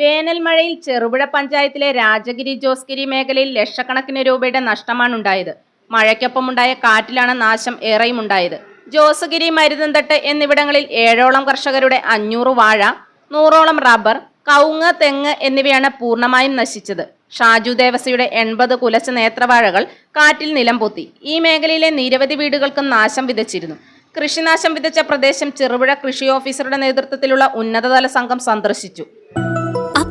വേനൽ മഴയിൽ ചെറുപുഴ പഞ്ചായത്തിലെ രാജഗിരി ജോസ്ഗിരി മേഖലയിൽ ലക്ഷക്കണക്കിന് രൂപയുടെ നഷ്ടമാണ് ഉണ്ടായത്. മഴയ്ക്കൊപ്പമുണ്ടായ കാറ്റിലാണ് നാശം ഏറെയും ഉണ്ടായത് ജോസഗിരി മരുതന്തട്ട് എന്നിവിടങ്ങളിൽ ഏഴോളം കർഷകരുടെ അഞ്ഞൂറ് വാഴ നൂറോളം റബ്ബർ കവുങ്ങ് തെങ്ങ് എന്നിവയാണ് പൂർണമായും നശിച്ചത്. ഷാജു ദേവസയുടെ എൺപത് കുലച്ച നേത്രവാഴകൾ കാറ്റിൽ നിലംപൊത്തി ഈ മേഖലയിലെ നിരവധി വീടുകൾക്കും നാശം വിതച്ചിരുന്നു. കൃഷിനാശം വിതച്ച പ്രദേശം ചെറുപുഴ കൃഷി ഓഫീസറുടെ നേതൃത്വത്തിലുള്ള ഉന്നതതല സംഘം സന്ദർശിച്ചു.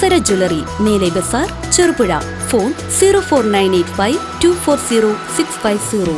അപ്സര ജ്വല്ലറി മേലെ Bazar Cherupuzha. Phone zero four nine eight five two four zero six five zero.